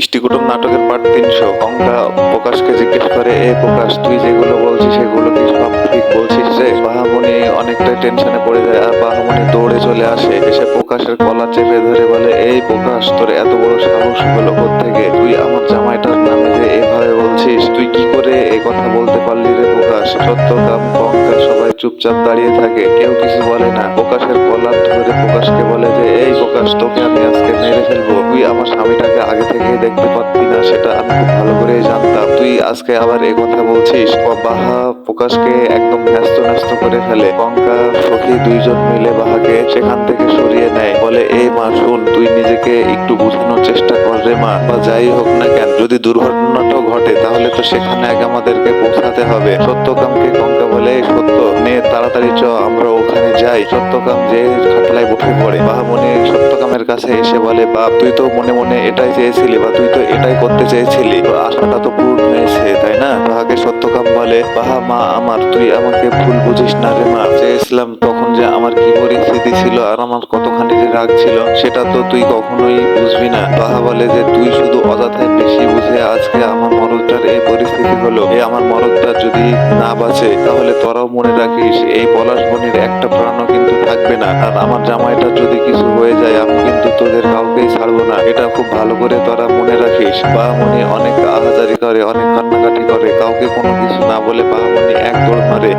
ইষ্টিকুটুম নাটকের পার্ট তিনশো। কঙ্কা প্রকাশকে জিজ্ঞেস করে, এ প্রকাশ, তুই যেগুলো বলছিস, সেগুলো কি সব ঠিক বলছিস রে বাহামণি অনেকটাই টেনশনে পড়ে যায় আর বাহামণি দৌড়ে চলে আসে। এসে প্রকাশের কলা চেপে ধরে বলে, এই প্রকাশ, তোর এত বড় সাহস হলো থেকে তুই আমার জামাইটার নামে যে এভাবে বলছিস, তুই কি করে এই কথা বলতে পারলি রে প্রকাশ? সত্যকাম কঙ্কা সবাই চুপচাপ দাঁড়িয়ে থাকে, কেউ কিছু বলে না। প্রকাশের কলার ধরে প্রকাশকে বলে যে, এই প্রকাশ, তোকে আমি আজকে মেরে ফেলব। তুই আমার স্বামীটাকে আগে থেকে দেখতে পারতি না, সেটা আমি খুব ভালো করে জানতাম। তুই আজকে আবার এই কথা বলছিস? বাহা প্রকাশকে একদম ব্যস্ত ন্যস্ত করে ফেলে। কঙ্কা সখী দুইজন মিলে বাহাকে সেখান থেকে সরিয়ে নেয়। বলে, এই মা, শুন, তুই নিজেকে একটু বোঝানোর চেষ্টা কর রে মা, বা যাই হোক না কেন, যদি দুর্ঘটনাটাও ঘটে, তাহলে তো সেখানে আগে আমাদেরকে পৌঁছাতে হবে। সত্যকামকে কঙ্কা বলে সত্য, নে, তাড়াতাড়ি চ, আমরা ওখানে যাই। সত্যকাম যে খাটলায় উঠে পড়ে। বাহামণি সত্যকামের কাছে এসে বলে, বাপ, তুই তো মনে মনে এটাই চেয়েছিলি, বা তুই তো এটাই করতে চেয়েছিলি। আশাটা তো পূর্ণ হয়েছে। না? বাহাকে সত্যকাম বলে, বাহা মা আমার, তুই আমাকে ভুল বুঝিস না রে মা। চেয়েছিলাম তখন যে আমার কি পরিস্থিতি ছিল আর আমার কতখানি যে রাগ ছিল, সেটা তো তুই কখনোই বুঝবি না। বাহা বলে যে, তুই শুধু অযথায় বেশি বুঝে আজকে আমার মরদটার এই পরিস্থিতি হলো। এই আমার মরদটা যদি না বাঁচে, তাহলে তোরাও মনে রাখিস, এই পলাশ বনির একটা প্রাণও কিন্তু থাকবে না। আর আমার জামাইটা যদি কিছু হয়ে যায়, আমি কিন্তু তোদের কাউকেই ছাড়বো না। এটা খুব ভালো করে তোরা মনে রাখিস। মনে অনেক আহাজারি করে, অনেক কান্নাকাটি করে। কাউকে কোনো কিছু না বলে বাহামণি এক দৌড় মারে।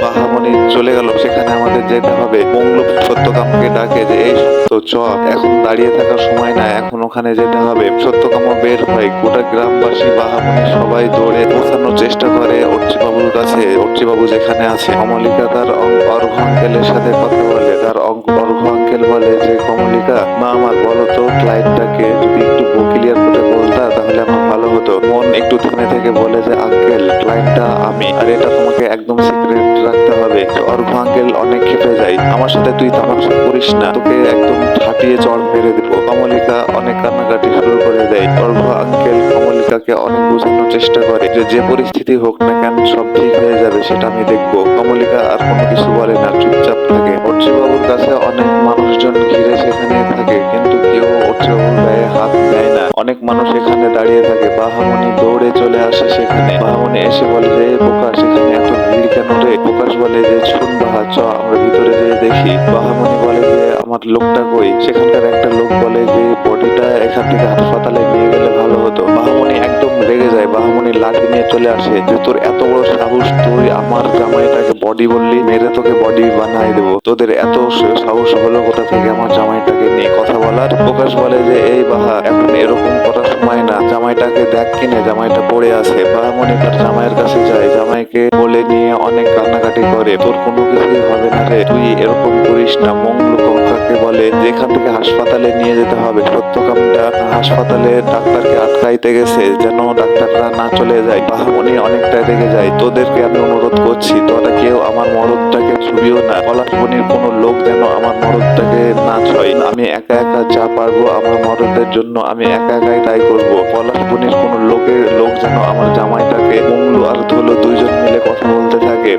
তোরা আয় চলে গেল। সেখানে আমাদের যেতে হবে। মঙ্গলুপ সত্যকামকে ডাকে যে, এই সত্য চ এখন দাঁড়িয়ে থাকার সময় না, এখন ওখানে যেতে হবে। সত্যকাম বের হয়। গোটা গ্রামবাসী বাহামণি সবাই দৌড়ে পৌঁছানোর চেষ্টা করে অর্চি বাবুর কাছে। অর্চি বাবু যেখানে আছে, কমলিকা তার অর্ঘ আঙ্কেলের সাথে কথা বলে। তার অর্ঘ আঙ্কেল বলে যে, কমলিকা, মা আমার, বলো তো ক্লায়েন্টটাকে যদি একটু ক্লিয়ার করে বলতা, তাহলে আমার ভালো হতো। মন একটু থেমে থেকে বলে যে অর্ঘ আঙ্কেল অনেক খেপে যায়। আমার সাথে তুই তামাশা করিস না। তোকে একদম ঠাটিয়ে চড় মেরে দেবো। কমলিকা অনেক কান্নাকাটি শুরু করে দেয়। অর্ঘ আঙ্কেল কমলিকাকে অনেক বোঝানোর চেষ্টা করে যে যে পরিস্থিতি হোক না কেন, সব ঠিক হয়ে যাবে, সেটা আমি দেখব। কমলিকা আর কোনো কিছু বলে না, চুপচাপ থাকে। অর্জুবাবুর কাছে অনেক মানুষজন আসে সেখানে। বাহামণি এসে বলে যে বোকা এখানে এত ভিড় কেন রে? প্রকাশ বলে, যে শুন বাহা, চ, আমরা ভিতরে যেয়ে দেখি। বাহামণি বলে যে, আমার লোকটা কই? সেখানকার একটা লোক বলে যে, বডিটা এখান থেকে হাসপাতালে নিয়ে গেলে ভালো হতো। বাহামণি লাঠি নিয়ে চলে আসে। যে তোর এত বড় সাহস, তুই আমার জামাইটাকে বডি বললি, মেরে তোকে বডি বানাই দেবো। তোদের এত সাহস হলো কোথা থেকে আমার জামাইটাকে নিয়ে? কথা বলার প্রকাশ বলে যে, এই বাহা, এখন এরকম করার সময় না। জামাইটাকে দেখ কিনে, জামাইটা পড়ে আছে। মনে তার জামাইয়ের কাছে যায়। জামাইকে বলে নিয়ে অনেক কান্নাকাটি করে। তোর কোনো কিছুই হবে না রে। তুই এরকম করিস না। মঙ্গল কঙ্কাকে বলে যে এখান থেকে হাসপাতালে নিয়ে যেতে হবে। সত্যকামটা হাসপাতালে ডাক্তারকে আটকাইতে গেছে যেন ডাক্তাররা না চলে যায়। বাহামণি অনেকটা রেগে যায়। তোদেরকে আমি অনুরোধ করছি, তোরা কেউ আমার মরদটাকে ছুবিও না। পলাশবনির কোনো লোক যেন আমার মরদটাকে না ছয়। আমি একা একা যা পারব আমার মরদের জন্য আমি একা একাই তাই করব। পলাশবনির কোনো লোকের লোক যেন আমার জামাইটাকে, মঙ্গলু আর ধুলো দুইজন মিলে কথা বলতে থাকে।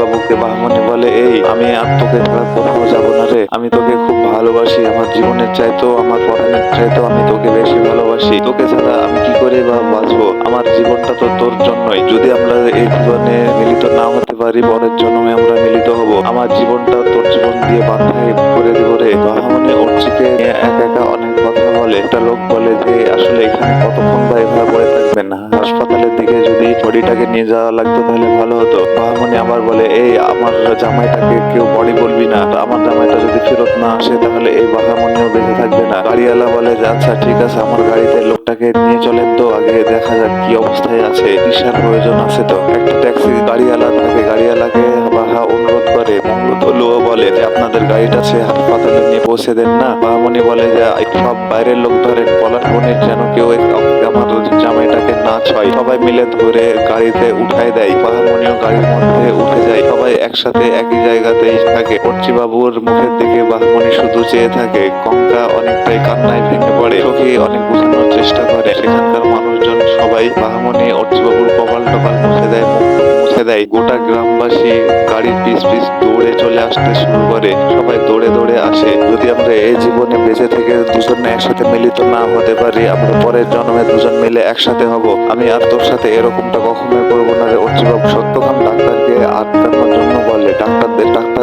বাবুকে বাহমনি এই, আমি আর তোকে কোথাও যাব না রে। আমি তোকে খুব ভালোবাসি। আমার জীবনের চাইতেও, আমার পড়ানোর চাইতেও আমি তোকে বেশি ভালোবাসি। তোকে ছাড়া আমি কি করে বা বাঁচবো? আমার জীবনটা তো তোর জন্যই। যদি আমরা এই জীবনে মিলিত না হতে পারি পরের জন্মে আমরা মিলিত হব। আমার জীবনটা তোর জীবন দিয়ে বাঁধাই করে দেবো রে। বাহামনি অর্চিকে নিয়ে একা একা অনেক কথা বলে। একটা লোক বলে যে, আসলে এখানে কতক্ষণ বা এভাবে পড়ে না? হাসপাতালের দিকে যদি বডিটাকে নিয়ে যাওয়া লাগতো তাহলে ভালো হতো। বাহামনি আবার বলে, এই, আমার জামাইটাকে কেউ বডি বলবি না। আমার জামাইটা যদি ফেরত না আসে, তাহলে এই বাহামনিও বেঁচে থাকবে না। গাড়িওয়ালা বলে, যে আচ্ছা ঠিক আছে, আমার গাড়িতে লোকটাকে নিয়ে চলেন তো, আগে দেখা যাক কি অবস্থায় আছে। চিকিৎসার প্রয়োজন আছে তো? একটা ট্যাক্সি গাড়িওয়ালা থাকে গাড়িওয়ালাকে বাহা অনুরোধ করে। মঙ্গলুও বলে যে, আপনাদের গাড়িটা সে হাসপাতালে নিয়ে পৌঁছে দেন না। বাহামনি বলে, যে, সব বাইরের লোক ধরেন। পলাশ যেন কেউ আমার জামাইটাকে না ছয়, সবাই মিলে ধরে গাড়িতে উঠাই দেয়। মহামনীয় গাড়ির মধ্যে উঠে যায়, সবাই একসাথে একই জায়গাতেই থাকে। বাবুর মুখের দিকে বাহামণি শুধু চেয়ে থাকে। কঙ্কা অনেকটাই কান্নায় ভেঙে পড়ে। চোখে অনেক বোঝানোর চেষ্টা করে। সেখানকার মানুষজন সবাই বাহামণি অর্চবাবুর কপাল টপাল মুখে দেয় মুছে দেয়, গোটা গ্রামবাসী গাড়ির পিস পিস দৌড়ে চলে আসতে শুরু করে। সবাই দৌড়ে দৌড়ে আসে। যদি আমরা এই জীবনে বেঁচে থেকে দুজনে একসাথে মিলিত না হতে পারি, আমরা পরের জন্মে দুজন মিলে একসাথে হব। আমি আর তোর সাথে এরকমটা কখনোই করব না রে অর্চবাবু সত্যকাম ডাক্তারকে আটকানোর জন্য বলে, ডাক্তারদের অনেক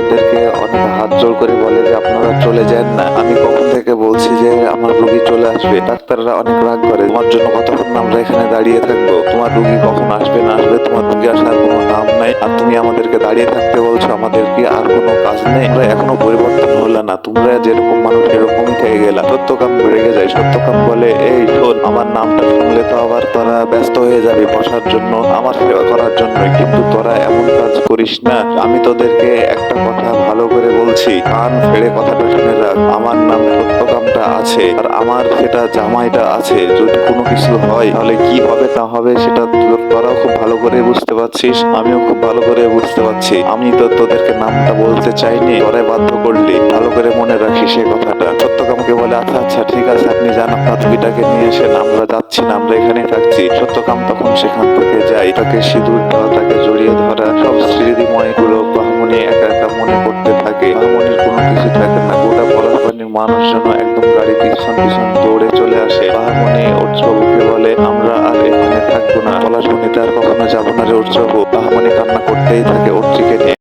হাত জোর করে বলে যে আপনারা চলে যান না। আমি কখন থেকে বলছি যে আমার রুগী চলে আসবে? ডাক্তাররা অনেক রাগ করে। তোমার জন্য কতক্ষণ আমরা এখানে দাঁড়িয়ে থাকব? তোমার রুগী কখন আসবে, না আসবে? তোমার রুগী আসার কোনো নাম নাই। আর তুমি আমাদেরকে দাঁড়িয়ে থাকতে বলছো, আমাদের কি আর কোনো কাজ নেই? আমরা এখনও পরিবর্তন হলো না। তোমরা যেরকম মানুষ, এরকমই থেকে গেলা। সত্যকাম রেগে যায়। সত্যকাম বলে, এই শোন, আমার নামটা শুনলে তো আবার তোরা ব্যস্ত হয়ে যাবে বসার জন্য। আমার সেবা করার জন্য কিন্তু তোরা এমন কাজ করিস না। আমি তোদেরকে একটা কথা ভালো করে বলছি, কান ফেড়ে কথাটা শুনে রাখ আমার নাম সত্যকামটা আছে, আর আমার সেটা জামাইটা আছে, যদি কোনো কিছু হয়, তাহলে কি হবে, না হবে, সেটা তোরাও খুব ভালো করে বুঝতে পারছিস, আমিও খুব ভালো করে বুঝতে পারছি। আমি তো তোদেরকে নামটা বলতে চাইনি, পরে বাধ্য করলি। করে মনে রাখি সে কথাটা। সত্যকামকে বলে আচ্ছা আচ্ছা ঠিক আছে, আপনি যান, আপনার নিয়ে এসেন আমরা যাচ্ছি না, আমরা এখানেই থাকছি। সত্যকাম তখন সেখান থেকে যাই তাকে সিঁদুর দেওয়া, তাকে জড়িয়ে ধরা, সব স্মৃতিময়গুলো বাহমনি একা একা মনে করতে থাকে বাহমনির কোনো কিছু থাকে না, গোটা পলাশবাণীর মানুষজন একদম গাড়ি পিছন পিছন দৌড়ে চলে আসে। বাহমনি অর্চবাবুকে বলে, আমরা আর এখানে থাকব না, পলাশবাণীতে আর কখনো যাব না রে অর্চবাবু